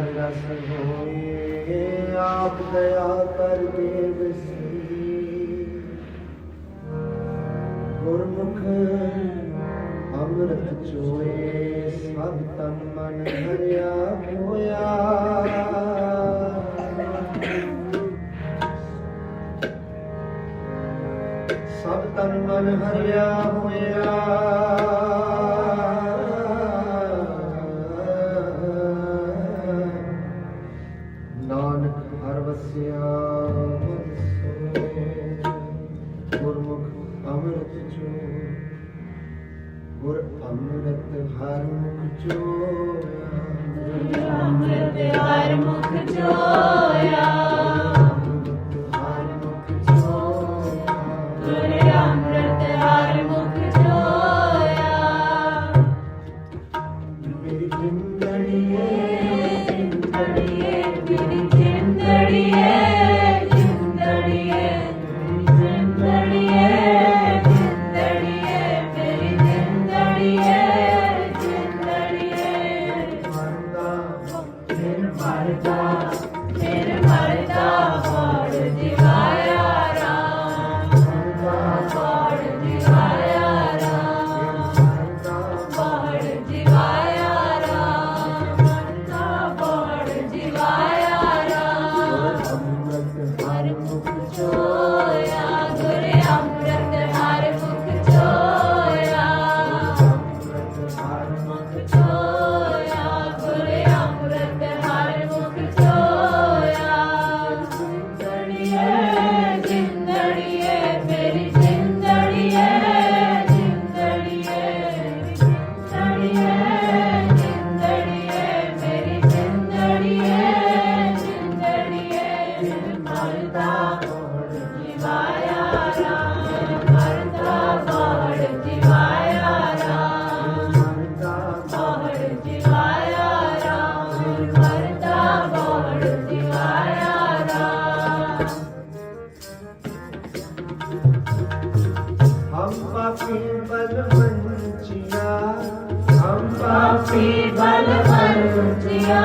ਹਰ ਰਸ ਹੋਏ ਆਪ ਦਇਆ ਕਰ ਦੇ ਵਿਸੀ ਗੁਰਮੁਖ ਅੰਮ੍ਰਿਤ ਚੋਏ ਸਭ ਮਨ ਹਰਿਆ। पापी बल वंचिया हम पापी बल वंचिया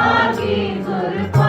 Hagi Guru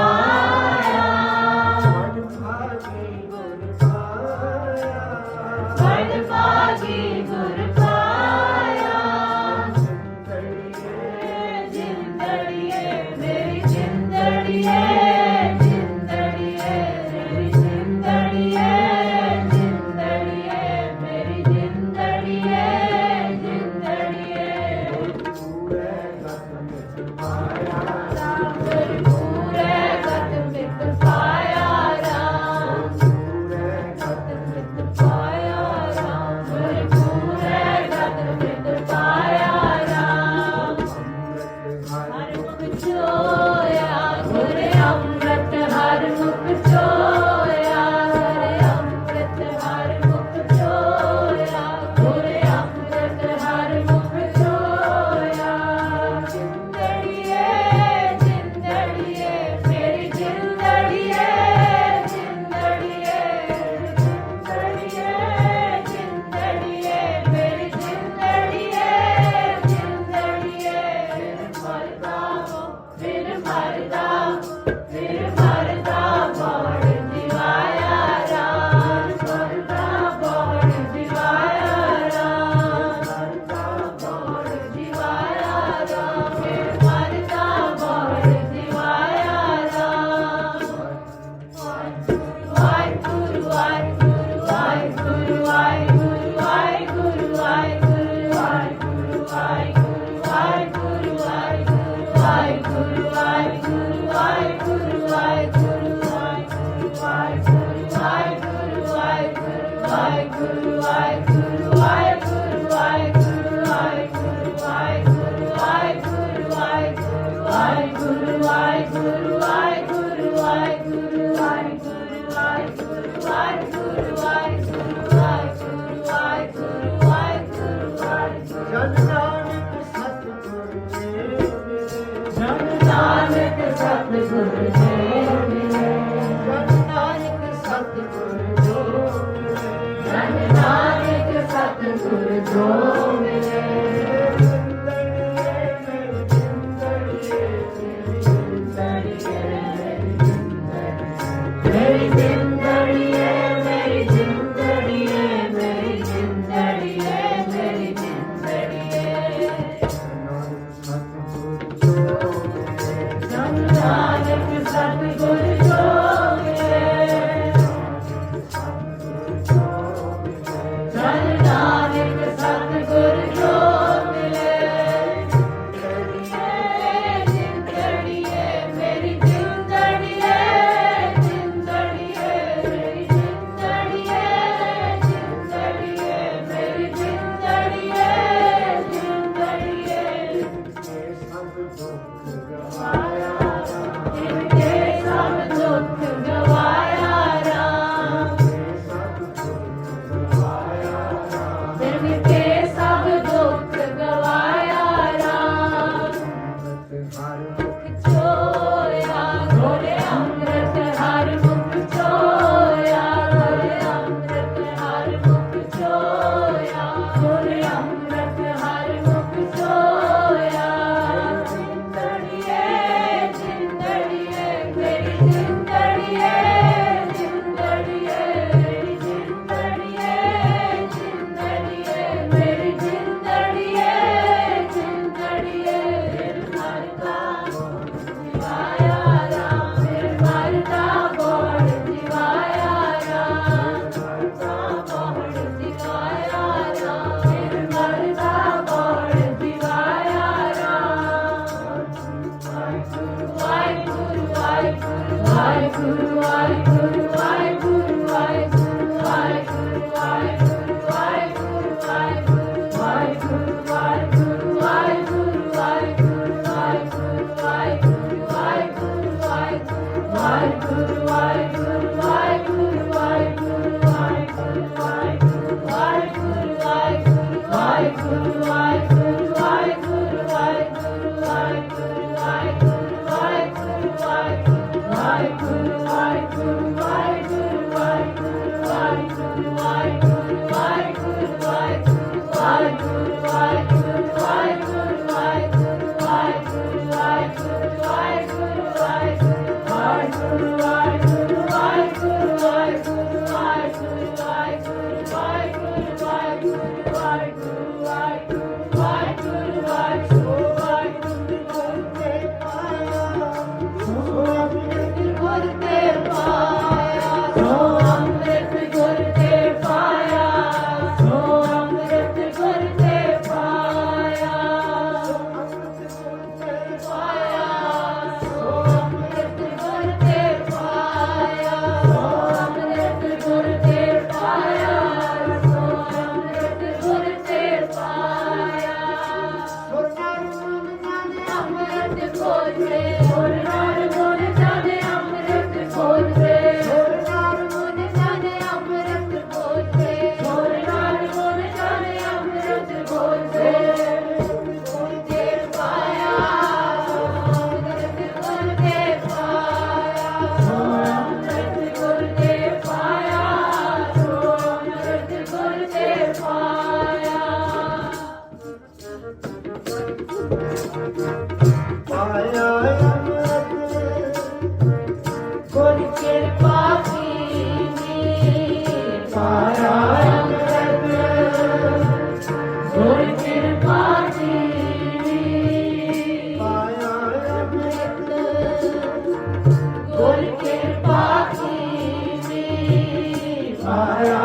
fire.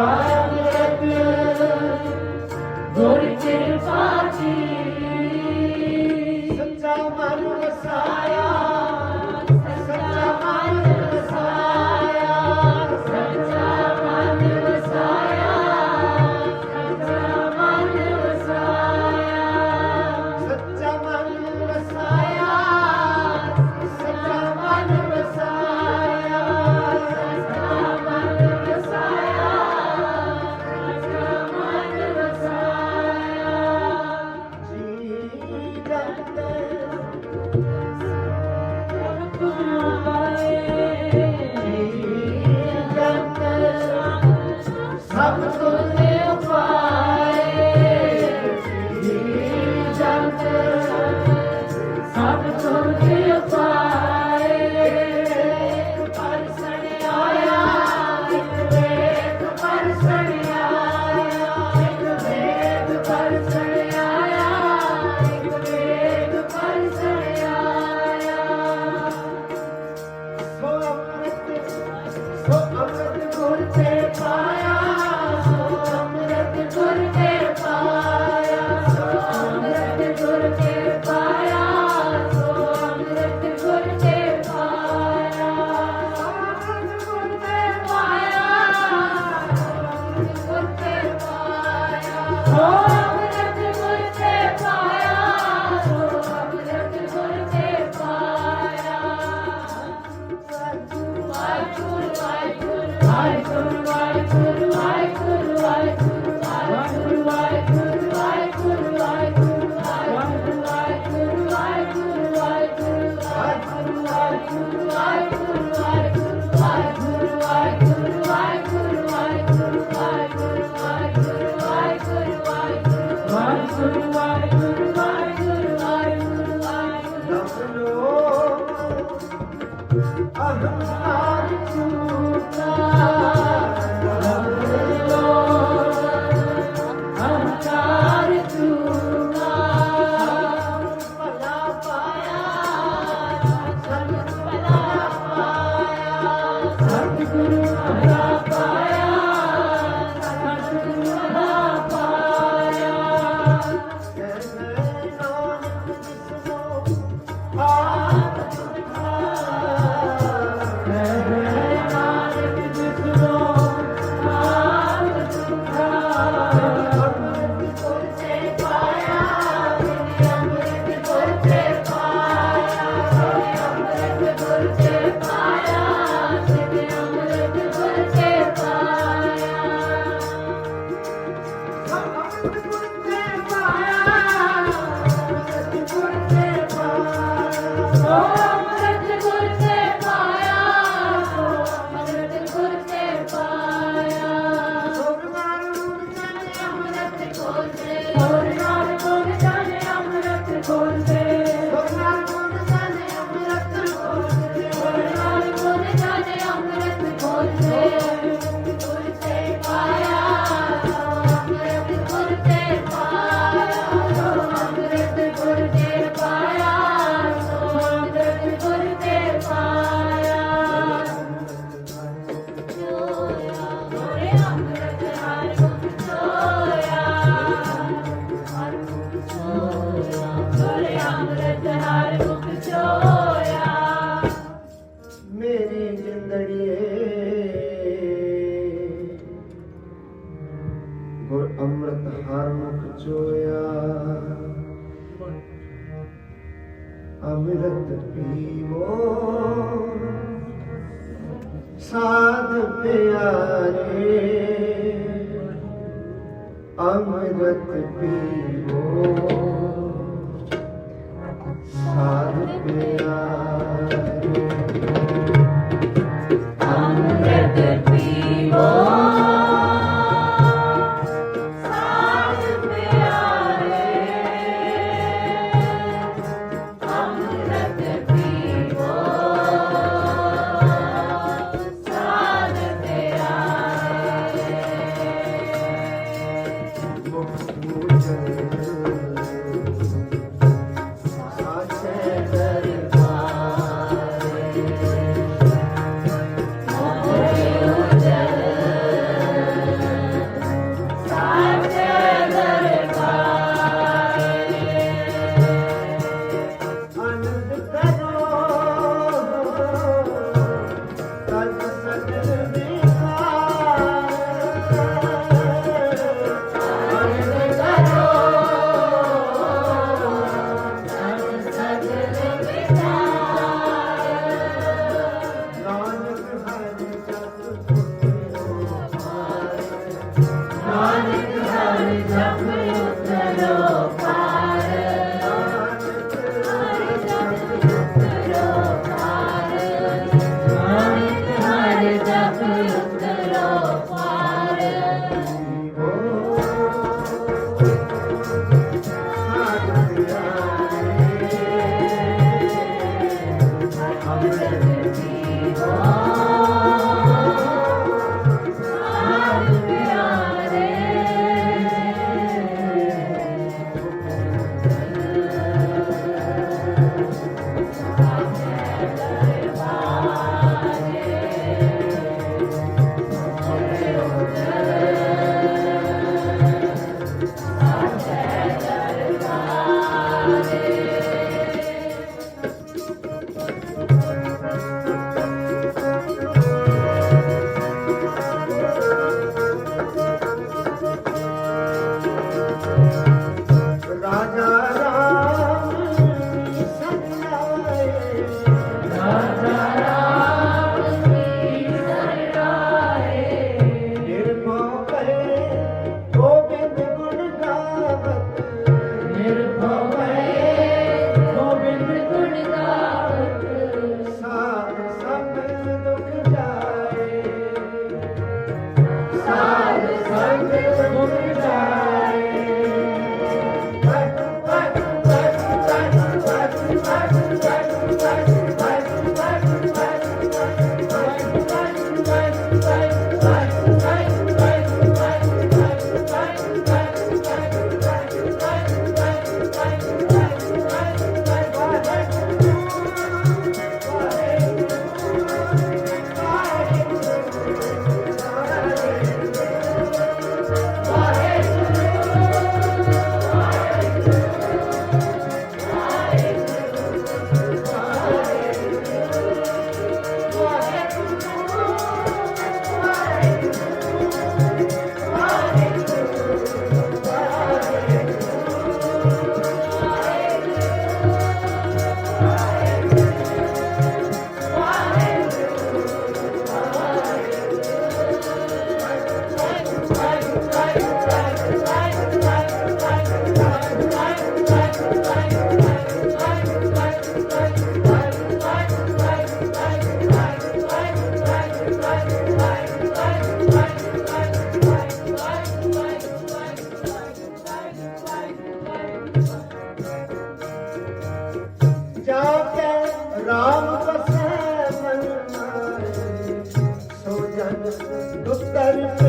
दर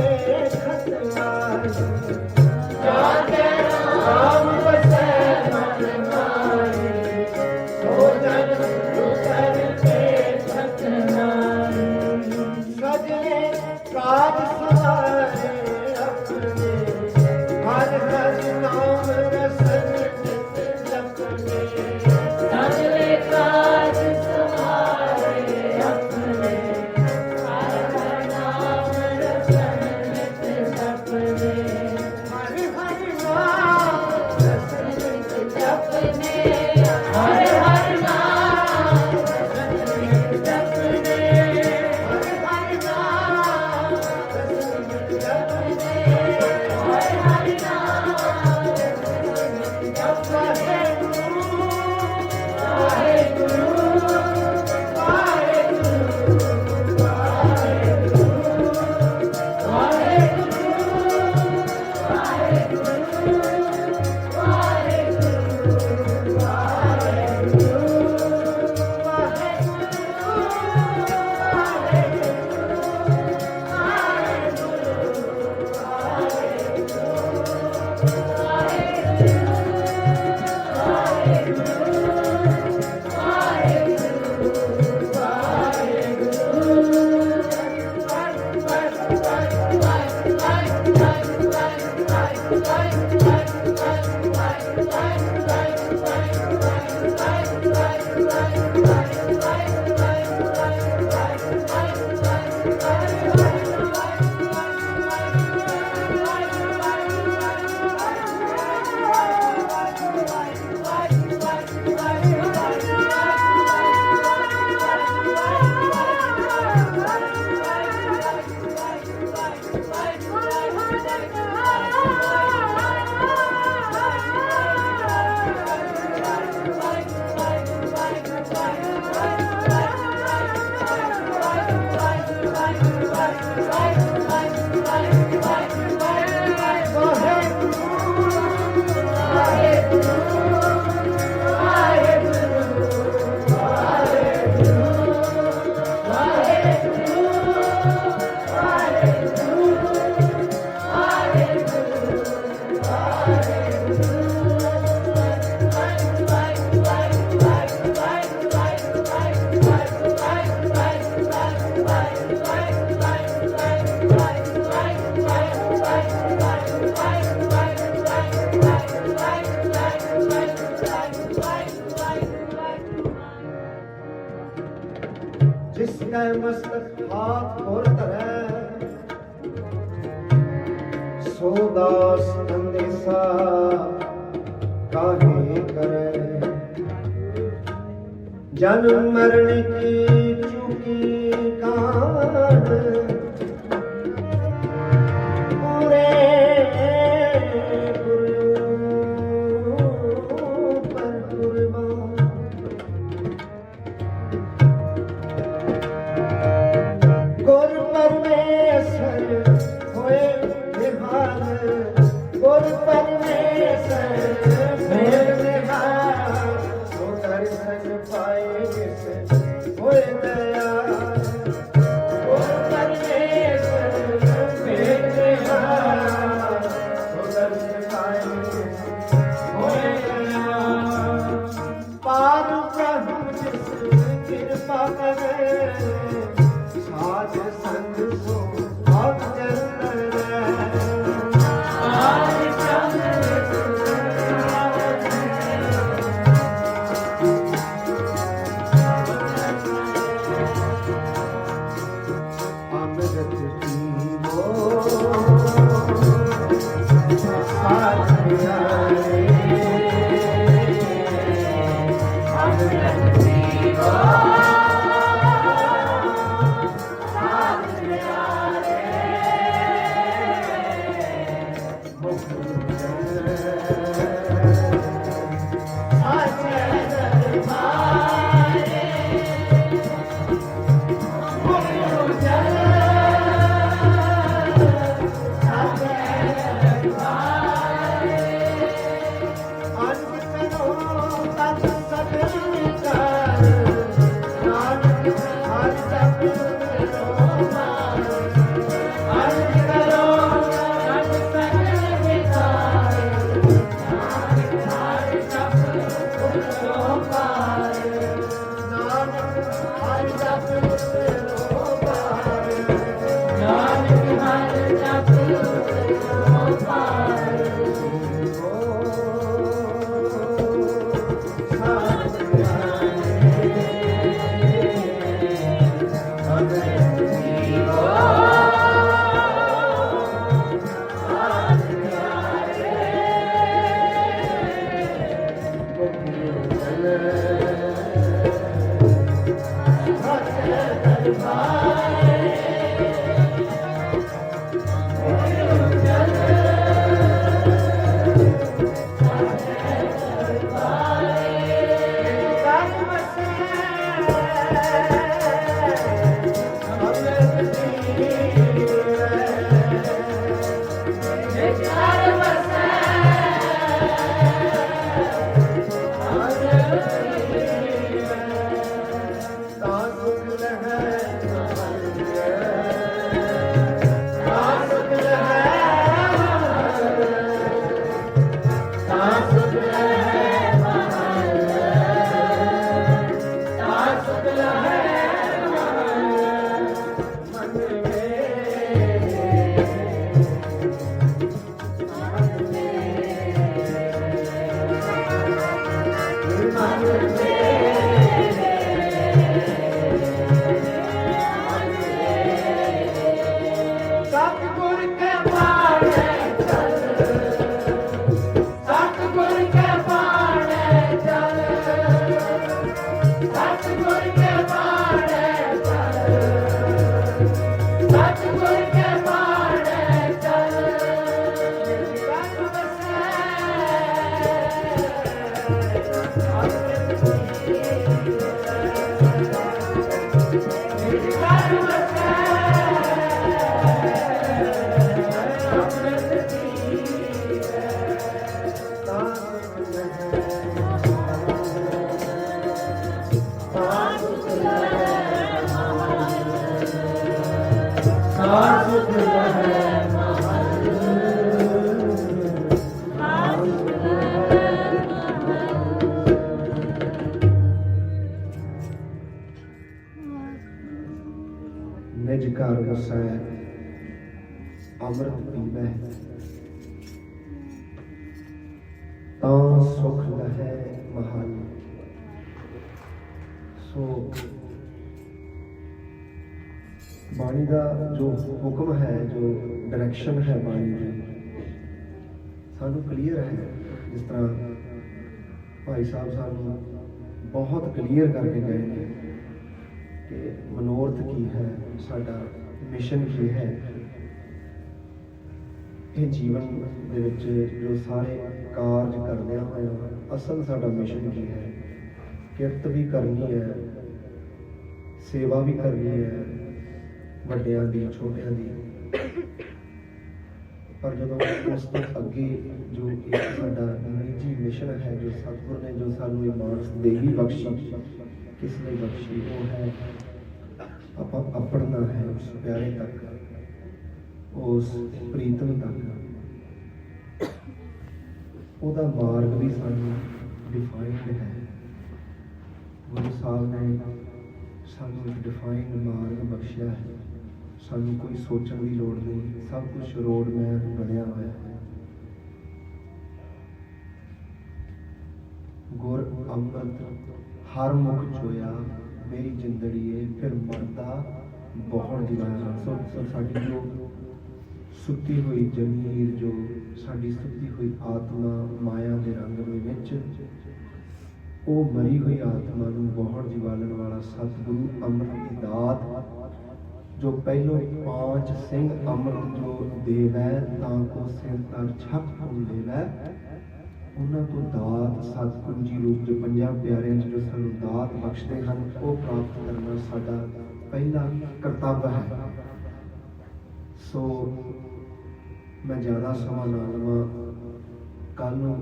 ਕੈ ਮਸਤਕ ਹਾਥ ਹੋਰ ਧਰੈ। ਸੋ ਦਾਸ ਅੰਦੇਸਾ ਕਾਹੇ ਕਰੈ। ਜਨਮ ਮਰਨ ਕੀ ਚੁਕੀ ਕਾ হয়ে যায় ਲੈ ਤਾਂ ਸੁਖ ਲਹੈ ਮਹਾਨ। ਸੋ ਬਾਣੀ ਦਾ ਜੋ ਹੁਕਮ ਹੈ, ਜੋ ਡਾਇਰੈਕਸ਼ਨ ਹੈ ਬਾਣੀ ਦੀ, ਸਾਨੂੰ ਕਲੀਅਰ ਹੈ। ਜਿਸ ਤਰ੍ਹਾਂ ਭਾਈ ਸਾਹਿਬ ਸਾਨੂੰ ਬਹੁਤ ਕਲੀਅਰ ਕਰਕੇ ਗਏ ਕਿ ਮਨੋਰਥ ਕੀ ਹੈ, ਸਾਡਾ ਮਿਸ਼ਨ ਕੀ ਹੈ। ਇਹ ਜੀਵਨ ਦੇ ਵਿੱਚ ਜੋ ਸਾਰੇ ਕਾਰਜ ਕਰਦਿਆਂ ਹੋਇਆ ਅਸਲ ਸਾਡਾ ਮਿਸ਼ਨ ਕੀ ਹੈ? ਕਿਰਤ ਵੀ ਕਰਨੀ ਹੈ, ਸੇਵਾ ਵੀ ਕਰਨੀ ਹੈ, ਵੱਡਿਆਂ ਦੀ, ਛੋਟਿਆਂ ਦੀ। ਪਰ ਜਦੋਂ ਉਸ ਤੋਂ ਅੱਗੇ ਜੋ ਇੱਕ ਸਾਡਾ ਨਿੱਜੀ ਮਿਸ਼ਨ ਹੈ, ਜੋ ਸਤਿਗੁਰ ਨੇ, ਜੋ ਸਾਨੂੰ ਇਹ ਮਾਨਸ ਦੇਹੀ ਬਖਸ਼ੀ, ਕਿਸ ਲਈ ਬਖਸ਼ੀ? ਉਹ ਹੈ, ਆਪਾਂ ਆਪੜਨਾ ਹੈ ਉਸ ਪਿਆਰੇ ਤੱਕ। ਉਸ ਪ੍ਰੀਤਮ ਤੱਕ। ਉਹਦਾ ਮਾਰਗ ਵੀ ਸਾਨੂੰ ਡਿਫਾਈਨਡ ਹੈ। ਗੁਰੂ ਸਾਹਿਬ ਨੇ ਸਾਨੂੰ ਇੱਕ ਡਿਫਾਈਨਡ ਮਾਰਗ ਬਖਸ਼ਿਆ ਹੈ। ਸਾਨੂੰ ਕੋਈ ਸੋਚਣ ਦੀ ਲੋੜ ਨਹੀਂ। ਸਭ ਕੁਝ ਰੋਡ ਮੈਪ ਬਣਿਆ ਹੋਇਆ ਹੈ। ਗੁਰ ਅੰਮ੍ਰਿਤ ਹਰ ਮੁਖ ਚੋਇਆ, ਮੇਰੀ ਜਿੰਦੜੀਏ, ਫਿਰ ਮਰਦਾ ਬਹੁਤ ਦੀਵਾਨਾ ਸੋ ਸਾਡੀ ਜੋ ਸੁੱਤੀ ਹੋਈ ਜਮੀਰ ਜੋ ਸਾਡੀ ਸੁੱਤੀ ਹੋਈ ਆਤਮਾ ਮਾਇਆ ਦੇ ਰੰਗ ਦੇ ਵਿੱਚ, ਉਹ ਮਰੀ ਹੋਈ ਆਤਮਾ ਨੂੰ ਬਹੁਤ ਜੀਵਾਲਣ ਵਾਲਾ ਸਤਿਗੁਰੂ ਅੰਮ੍ਰਿਤ ਦੀ ਦਾਤ ਜੋ ਪਹਿਲੋ ਪਾਂਚ ਸਿੰਘ ਅੰਮ੍ਰਿਤ ਜੋ ਦੇਵੈ ਤਾਂ ਕੋ ਸਿਰ ਤਰ ਛਪ ਹੁੰ ਦੇਵੈ ਉਹਨਾਂ ਤੋਂ ਦਾਤ ਸਤਿਗੁਰੂ ਜੀ ਰੂਪ ਜੋ ਪੰਜਾਂ ਪਿਆਰਿਆਂ 'ਚ ਜੋ ਸਾਨੂੰ ਦਾਤ ਬਖਸ਼ਦੇ ਹਨ, ਉਹ ਪ੍ਰਾਪਤ ਕਰਨਾ ਸਾਡਾ ਪਹਿਲਾ ਕਰਤੱਵ ਹੈ। ਸੋ ਮੈਂ ਜ਼ਿਆਦਾ ਸਮਾਂ ਨਾ ਲਵਾਂ। ਕੱਲ ਨੂੰ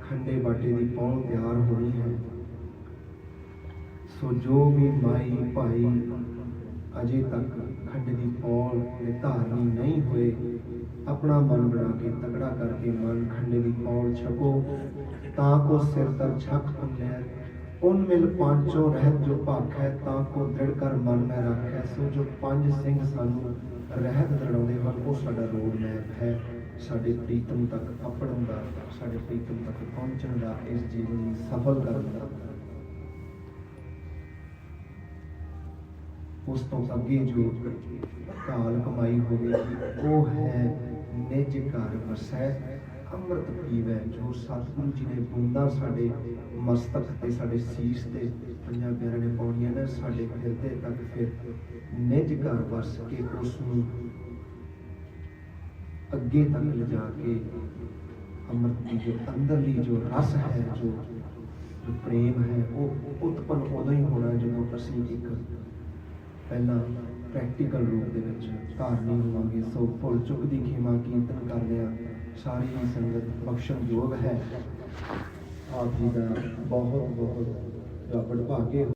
ਖੰਡੇ ਬਾਟੇ ਦੀ ਪੌਣ ਤਿਆਰ ਹੋਣੀ ਹੈ। ਸੋ ਜੋ ਵੀ ਮਾਈ ਭਾਈ ਅਜੇ ਤੱਕ ਖੰਡ ਦੀ ਪੌਣ ਦੇ ਧਾਰਨੀ ਨਹੀਂ ਹੋਏ, ਆਪਣਾ ਮਨ ਬਣਾ ਕੇ ਤਗੜਾ ਕਰਕੇ ਮਨ ਖੰਡੇ ਦੀ ਪੌਣ ਛਕੋ, ਤਾਂ ਕੋ ਸਿਰ ਤਰ ਛਕ ਪੁੰਨੈ ਉਨ ਮਿਲ ਪਾਂਚੋ ਰਹਿਤ ਜੋ ਭਾਖ, ਤਾਂ ਕੋ ਦ੍ਰਿੜ ਕਰ ਮਨ ਮੈਂ ਰੱਖੈ। ਸੋ ਜੋ ਪੰਜ ਸਿੰਘ ਸਾਨੂੰ ਰਹਿਤ ਦੜਾਉਂਦੇ ਹਨ, ਉਹ ਸਾਡਾ ਰੋਡ ਮੈਪ ਹੈ। ਸਾਡੇ ਪ੍ਰੀਤਮ ਤੱਕ ਆਪਣਨ ਦਾ, ਸਾਡੇ ਪ੍ਰੀਤਮ ਤੱਕ ਪਹੁੰਚਣ ਦਾ, ਇਸ ਜੀਵਨ ਨੂੰ ਸਫਲ ਕਰਨ ਦਾ। ਉਸ ਤੋਂ ਅੱਗੇ ਜੋ ਕਾਲ ਕਮਾਈ ਹੋਵੇਗੀ, ਉਹ ਹੈ ਨਿਜ ਘਰ ਵਸੈ। ਅੰਮ੍ਰਿਤ ਪੀਵੈ ਜੋ ਸਤਿਗੁਰੂ ਜੀ ਨੇ ਬੂੰਦਾਂ ਸਾਡੇ ਮਸਤਕ ਤੇ, ਸਾਡੇ ਸੀਸ ਤੇ ਪੰਜਾਂ ਨੇ ਪਾਉਣੀਆਂ ਨੇ, ਸਾਡੇ ਹਿਰਦੇ ਤੱਕ ਫਿਰ ਨਿਜ ਘਰ ਵਸ ਕੇ ਉਸ ਨੂੰ ਅੱਗੇ ਤੱਕ ਲਿਜਾ ਕੇ ਅੰਮ੍ਰਿਤ ਦੀ ਜੋ ਅੰਦਰਲੀ ਜੋ ਰਸ ਹੈ, ਜੋ ਜੋ ਪ੍ਰੇਮ ਹੈ, ਉਹ ਉਤਪਨ ਉਦੋਂ ਹੀ ਹੋਣਾ ਜਦੋਂ ਅਸੀਂ ਇੱਕ ਪਹਿਲਾਂ ਪ੍ਰੈਕਟੀਕਲ ਰੂਪ ਦੇ ਵਿੱਚ ਧਾਰਨੀ ਹੋਵਾਂਗੇ। ਸੋ ਫੁੱਲ ਚੁੱਕ ਦੀ ਖੇਮਾ ਕੀਰਤਨ ਕਰਦੇ ਆ ਸਾਰੀ ਹੀ ਸੰਗਤ ਬਖਸ਼ਣ ਯੋਗ ਹੈ। ਆਪ ਜੀ ਦਾ ਬਹੁਤ ਬਹੁਤ ਵਡਭਾਗੇ